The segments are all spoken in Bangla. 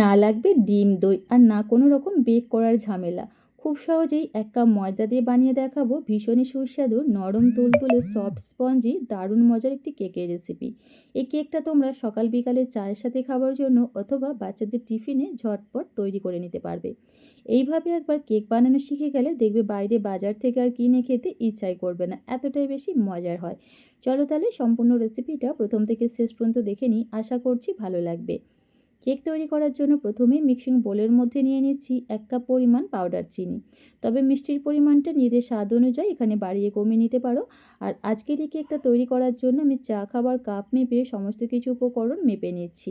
না লাগবে ডিম, দই আর না কোনো রকম বেক করার ঝামেলা। খুব সহজেই এক কাপ ময়দা দিয়ে বানিয়ে দেখাবো ভীষণই সুস্বাদু, নরম তুলতুলে সফট স্পঞ্জি দারুণ মজার একটি কেকের রেসিপি এই কেকটা তোমরা সকাল বিকালে চায়ের সাথে খাবার জন্য অথবা বাচ্চাদের টিফিনে ঝটপট তৈরি করে নিতে পারবে। এইভাবে একবার কেক বানানো শিখে গেলে দেখবে বাইরে বাজার থেকে আর কিনে খেতে ইচ্ছাই করবে না, এতটাই বেশি মজার হয়। চলো তাহলে সম্পূর্ণ রেসিপিটা প্রথম থেকে শেষ পর্যন্ত দেখে নিই, আশা করছি ভালো লাগবে। কেক তৈরি করার জন্য প্রথমেই মিক্সিং বোলের মধ্যে নিয়ে নিচ্ছি এক কাপ পরিমাণ পাউডার চিনি। তবে মিষ্টির পরিমাণটা নিজেদের স্বাদ অনুযায়ী এখানে বাড়িয়ে কমিয়ে নিতে পারো। আর আজকের এই কেকটা তৈরি করার জন্য আমি চা খাবার কাপ মেপে সমস্ত কিছু উপকরণ মেপে নিচ্ছি।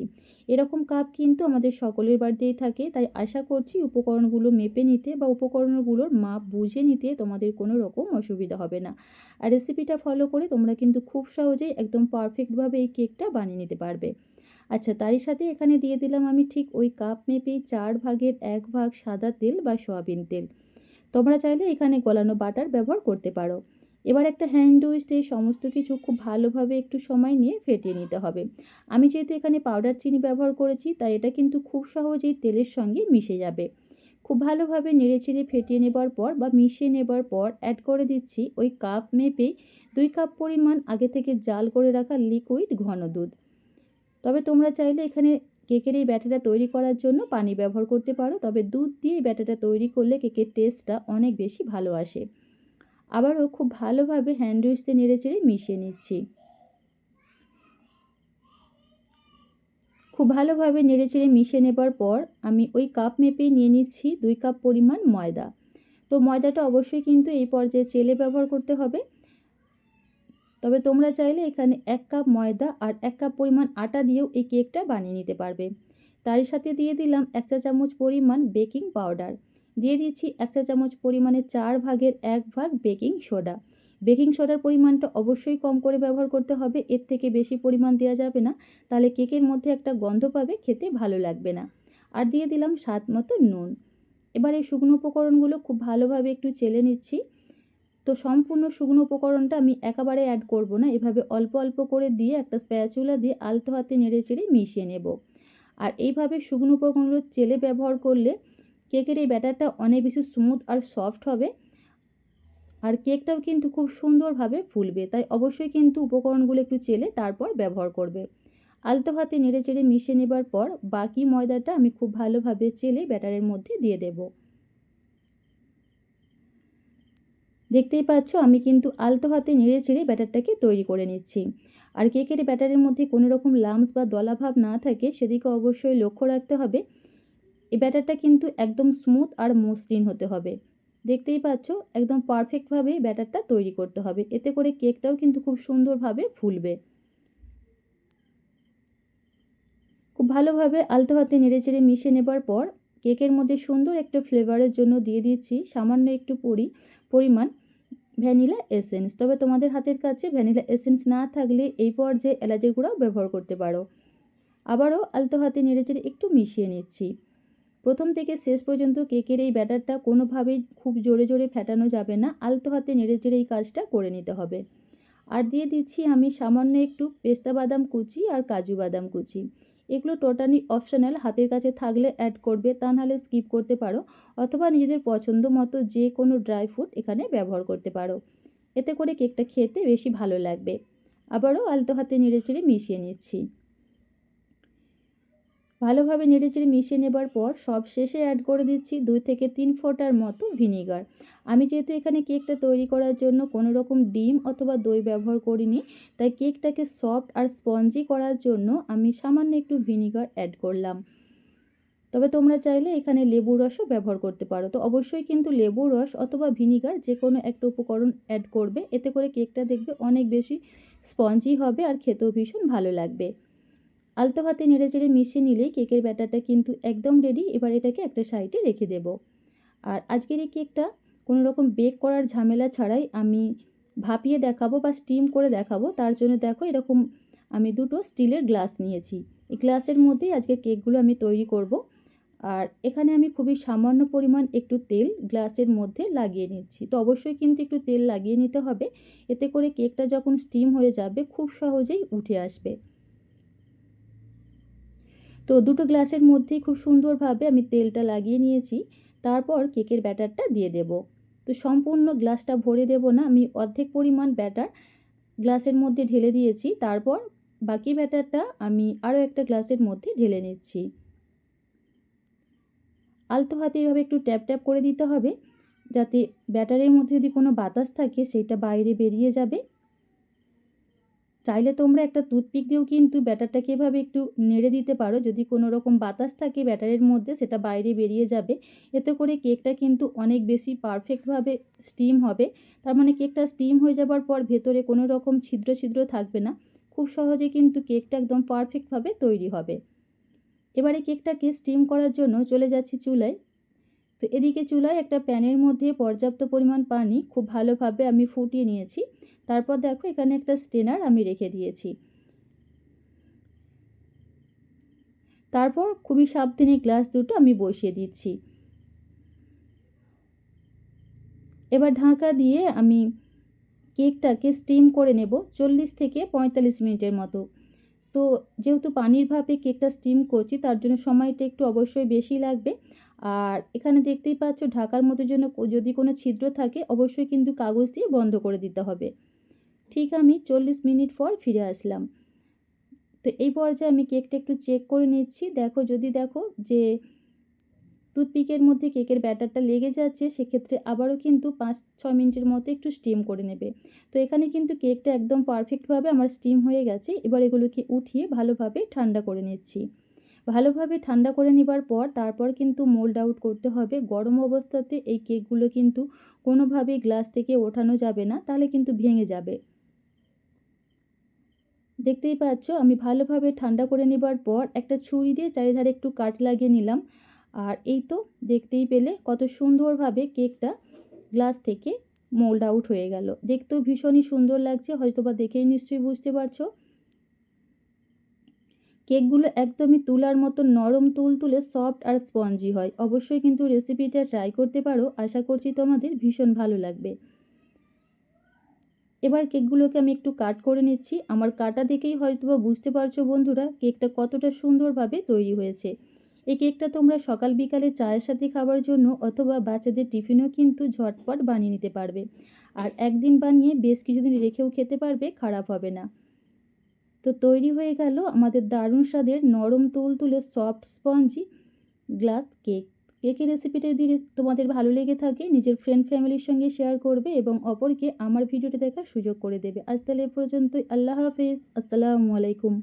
এরকম কাপ কিন্তু আমাদের সকলের বাড়িতেই থাকে, তাই আশা করছি উপকরণগুলো মেপে নিতে বা উপকরণগুলোর মাপ বুঝে নিতে তোমাদের কোনো রকম অসুবিধা হবে না। আর রেসিপিটা ফলো করে তোমরা কিন্তু খুব সহজেই একদম পারফেক্টভাবে এই কেকটা বানিয়ে নিতে পারবে। আচ্ছা তারই সাথে এখানে দিয়ে দিলাম আমি ঠিক ওই কাপ মেপেই চার ভাগের এক ভাগ সাদা তেল বা সয়াবিন তেল। তোমরা চাইলে এখানে গলানো বাটার ব্যবহার করতে পারো। এবার একটা হ্যান্ড উইচ দিয়ে সমস্ত কিছু খুব ভালোভাবে একটু সময় নিয়ে ফেটিয়ে নিতে হবে। আমি যেহেতু এখানে পাউডার চিনি ব্যবহার করেছি, তাই এটা কিন্তু খুব সহজেই তেলের সঙ্গে মিশে যাবে। খুব ভালোভাবে নেড়েচেড়ে ফেটিয়ে নেবার পর বা মিশিয়ে নেবার পর অ্যাড করে দিচ্ছি ওই কাপ মেপেই দুই কাপ পরিমাণ আগে থেকে জাল করে রাখা লিকুইড ঘন দুধ। তবে তোমরা চাইলে এখানে কেকের এই ব্যাটারটা তৈরি করার জন্য পানি ব্যবহার করতে পারো। তবে দুধ দিয়ে এই তৈরি করলে কেকের টেস্টটা অনেক বেশি ভালো আসে। আবারও খুব ভালোভাবে হ্যান্ড উইচতে নেড়ে চেড়ে মিশিয়ে নিচ্ছি। খুব ভালোভাবে নেড়ে চেড়ে মিশিয়ে নেবার পর আমি ওই কাপ মেপে নিয়ে নিচ্ছি দুই কাপ পরিমাণ ময়দা। তো ময়দাটা অবশ্যই কিন্তু এই পর্যায়ে চেলে ব্যবহার করতে হবে। তবে তোমরা চাইলে এখানে এক কাপ ময়দা আর এক কাপ পরিমাণ আটা দিয়েও এই কেকটা বানিয়ে নিতে পারবে। তারই সাথে দিয়ে দিলাম এক চা চামচ পরিমাণ বেকিং পাউডার। দিয়ে দিচ্ছি এক চা চামচ পরিমাণে চার ভাগের এক ভাগ বেকিং সোডা। বেকিং সোডার পরিমাণটা অবশ্যই কম করে ব্যবহার করতে হবে, এর থেকে বেশি পরিমাণ দেওয়া যাবে না, তাহলে কেকের মধ্যে একটা গন্ধ পাবে, খেতে ভালো লাগবে না। আর দিয়ে দিলাম স্বাদ মতো নুন। এবার এই শুকনো উপকরণগুলো খুব ভালোভাবে একটু চেলে নিচ্ছি। তো সম্পূর্ণ শুকনো উপকরণটা আমি একেবারে অ্যাড করব না। এভাবে অল্প অল্প করে দিয়ে একটা স্প্যাচুলা দিয়ে আলতো হাতে নেড়ে চেড়ে মিশিয়ে নেব। আর এইভাবে শুকনো উপকরণগুলো চেলে ব্যবহার করলে কেকের এই ব্যাটারটা অনেক বেশি স্মুথ আর সফট হবে। আর কেকটাও কিন্তু খুব সুন্দরভাবে ফুলবে, তাই অবশ্যই কিন্তু উপকরণগুলো একটু চেলে তারপর ব্যবহার করবে। আলতো হাতে নেড়ে চেড়ে মিশিয়ে নেবার পর বাকি ময়দাটা আমি খুব ভালোভাবে চেলে ব্যাটারের মধ্যে দিয়ে দেবো। দেখতেই পাচ্ছ, আমি কিন্তু আলতো হাতে নেড়ে চেড়ে ব্যাটারটাকে তৈরি করে নিচ্ছি। আর কেকের ব্যাটারের মধ্যে কোনো রকম লামস বা দলাভাব না থাকে, সেদিকে অবশ্যই লক্ষ্য রাখতে হবে। এই ব্যাটারটা কিন্তু একদম স্মুথ আর মসৃণ হতে হবে। দেখতেই পাচ্ছ, একদম পারফেক্টভাবে ব্যাটারটা তৈরি করতে হবে। এতে করে কেকটাও কিন্তু খুব সুন্দরভাবে ফুলবে। খুব ভালোভাবে আলতো হাতে নেড়ে চেড়ে মিশে নেবার পর, কেকের মধ্যে সুন্দর একটা ফ্লেভারের জন্য দিয়ে দিচ্ছি সামান্য একটু পরি, পরিমাণ। Vanilla essence. তবে তোমাদের হাতের কাছে ভ্যানিলা এসেন্স না থাকলে এই পর্যায়ে এলাচের গুঁড়াও ব্যবহার করতে পারো। আবারও আলতো হাতে নেড়েচেড়ে একটু মিশিয়ে নিচ্ছি। প্রথম থেকে শেষ পর্যন্ত কেকের এই ব্যাটারটা কোনোভাবেই খুব জোরে জোরে ফেটানো যাবে না। আলতো হাতে নেড়েচেড়ে এই কাজটা করে নিতে হবে। আর দিয়ে দিচ্ছি আমি সামান্য একটু পেস্তা বাদাম কুচি আর কাজু বাদাম কুচি। এগুলো টোটালি অপশনাল হাতের কাছে থাকলে অ্যাড করবে, তা নাহলে স্কিপ করতে পারো, অথবা নিজেদের পছন্দ মতো যে কোনো ড্রাই ফ্রুট এখানে ব্যবহার করতে পারো। এতে করে কেকটা খেতে বেশি ভালো লাগবে। আবারও আলতো হাতে নেড়ে চেড়ে মিশিয়ে নিচ্ছি। ভালোভাবে নেড়েচেড়ে মিশিয়ে নেবার পর সব শেষে অ্যাড করে দিচ্ছি দুই থেকে তিন ফোঁটার মতো ভিনিগার আমি যেহেতু এখানে কেকটা তৈরি করার জন্য কোনো রকম ডিম অথবা দই ব্যবহার করিনি, তাই কেকটাকে সফট আর স্পঞ্জি করার জন্য আমি সামান্য একটু ভিনিগার অ্যাড করলাম। তবে তোমরা চাইলে এখানে লেবু রসও ব্যবহার করতে পারো। তো অবশ্যই কিন্তু লেবু রস অথবা ভিনিগার যে কোনো একটা উপকরণ অ্যাড করবে, এতে করে কেকটা দেখবে অনেক বেশি স্পঞ্জি হবে আর খেতেও ভীষণ ভালো লাগবে। আলতো হাতে নেড়ে চেড়ে মিশিয়ে নিলেই কেকের ব্যাটারটা কিন্তু একদম রেডি এবার এটাকে একটা সাইডে রেখে দেব। আর আজকের এই কেকটা কোনো রকম বেক করার ঝামেলা ছাড়াই আমি ভাপিয়ে দেখাবো বা স্টিম করে দেখাবো, তার জন্য দেখো এরকম আমি দুটো স্টিলের গ্লাস নিয়েছি। এই গ্লাসের মধ্যেই আজকের কেকগুলো আমি তৈরি করব। আর এখানে আমি খুবই সামান্য পরিমাণ একটু তেল গ্লাসের মধ্যে লাগিয়ে নিচ্ছি। তো অবশ্যই কিন্তু একটু তেল লাগিয়ে নিতে হবে, এতে করে কেকটা যখন স্টিম হয়ে যাবে, খুব সহজেই উঠে আসবে। তো দুটো গ্লাসের মধ্যেই খুব সুন্দরভাবে আমি তেলটা লাগিয়ে নিয়েছি। তারপর কেকের ব্যাটারটা দিয়ে দেব। তো সম্পূর্ণ গ্লাসটা ভরে দেব না, আমি অর্ধেক পরিমাণ ব্যাটার গ্লাসের মধ্যে ঢেলে দিয়েছি। তারপর বাকি ব্যাটারটা আমি আরও একটা গ্লাসের মধ্যে ঢেলে নিচ্ছি। আলতো হাতে এভাবে একটু ট্যাপ ট্যাপ করে দিতে হবে, যাতে ব্যাটারের মধ্যে যদি কোনো বাতাস থাকে, সেটা বাইরে বেরিয়ে যাবে। চাইলে তোমরা একটা টুথপিক দিয়েও কিন্তু ব্যাটারটাকে এভাবে একটু নেড়ে দিতে পারো। যদি কোনো রকম বাতাস থাকে ব্যাটারের মধ্যে, সেটা বাইরে বেরিয়ে যাবে। এতে করে কেকটা কিন্তু অনেক বেশি পারফেক্টভাবে স্টিম হবে। তার মানে কেকটা স্টিম হয়ে যাবার পর ভেতরে কোনো রকম ছিদ্র ছিদ্র থাকবে না। খুব সহজে কিন্তু কেকটা একদম পারফেক্টভাবে তৈরি হবে। এবারে কেকটাকে স্টিম করার জন্য চলে যাচ্ছি চুলায়। তো এদিকে চুলায় একটা প্যানের মধ্যে পর্যাপ্ত পরিমাণ পানি খুব ভালোভাবে আমি ফুটিয়ে নিয়েছি। তারপর দেখো এখানে একটা স্টেনার আমি রেখে দিয়েছি। তারপর খুবই সাবধানে গ্লাস দুটো আমি বসিয়ে দিচ্ছি। এবার ঢাকা দিয়ে আমি কেকটাকে স্টিম করে নেব চল্লিশ থেকে পঁয়তাল্লিশ মিনিটের মতো। তো যেহেতু পানির ভাপে কেকটা স্টিম করছি, তার জন্য সময়টা একটু অবশ্যই বেশি লাগবে। আর এখানে দেখতেই পাচ্ছ ঢাকার মতো জন্য যদি কোনো ছিদ্র থাকে, অবশ্যই কিন্তু কাগজ দিয়ে বন্ধ করে দিতে হবে। ঠিক আমি চল্লিশ মিনিট পর ফিরে আসলাম। তো এই পর্যায়ে আমি কেকটা একটু চেক করে নিচ্ছি। দেখো, যদি দেখো যে টুথপিকের মধ্যে কেকের ব্যাটারটা লেগে যাচ্ছে, সেক্ষেত্রে আবারও কিন্তু পাঁচ, ছয় মিনিটের মতো একটু স্টিম করে নেবে। তো এখানে কিন্তু কেকটা একদম পারফেক্টভাবে আমার স্টিম হয়ে গেছে। এবার এগুলোকে উঠিয়ে ভালোভাবে ঠান্ডা করে নিচ্ছি। ভালোভাবে ঠান্ডা করে নেবার পর তারপর কিন্তু মোল্ড আউট করতে হবে। গরম অবস্থাতে এই কেকগুলো কিন্তু কোনোভাবেই গ্লাস থেকে ওঠানো যাবে না, তাহলে কিন্তু ভেঙে যাবে। দেখতেই পাচ্ছ, আমি ভালোভাবে ঠান্ডা করে নেবার পর একটা ছুরি দিয়ে চারিধারে একটু কাট লাগিয়ে নিলাম। আর এই তো দেখতেই পেলে কত সুন্দরভাবে কেকটা গ্লাস থেকে মোল্ড আউট হয়ে গেল। দেখতেও ভীষণই সুন্দর লাগছে হয়তো বা দেখেই নিশ্চয়ই বুঝতে পারছ। কেকগুলো একদমই তুলার মতো নরম তুল তুলে সফট আর স্পঞ্জি হয়। অবশ্যই কিন্তু রেসিপিটা ট্রাই করতে পারো। আশা করছি তোমাদের ভীষণ ভালো লাগবে। এবার কেকগুলোকে আমি একটু কাট করে নিচ্ছি। আমার কাটা দেখেই হয়তো বা বুঝতে পারছ বন্ধুরা কেকটা কতটা সুন্দরভাবে তৈরি হয়েছে। এই কেকটা তোমরা সকাল বিকালে চায়ের সাথে খাবার জন্য অথবা বাচ্চাদের টিফিনও কিন্তু ঝটপট বানিয়ে নিতে পারবে। আর একদিন বানিয়ে বেশ কিছুদিন রেখেও খেতে পারবে, খারাপ হবে না। তো তৈরি হয়ে গেল আমাদের দারুণ স্বাদের নরম তুল তুলে সফট স্পঞ্জি গ্লাস কেক। কেকের রেসিপিটা যদি তোমাদের ভালো লেগে থাকে, নিজের ফ্রেন্ড ফ্যামিলির সঙ্গে শেয়ার করবে এবং অপরকে আমার ভিডিওটি দেখার সুযোগ করে দেবে। আজ তাহলে পর্যন্তই। আল্লাহ হাফিজ। আসসালামু আলাইকুম।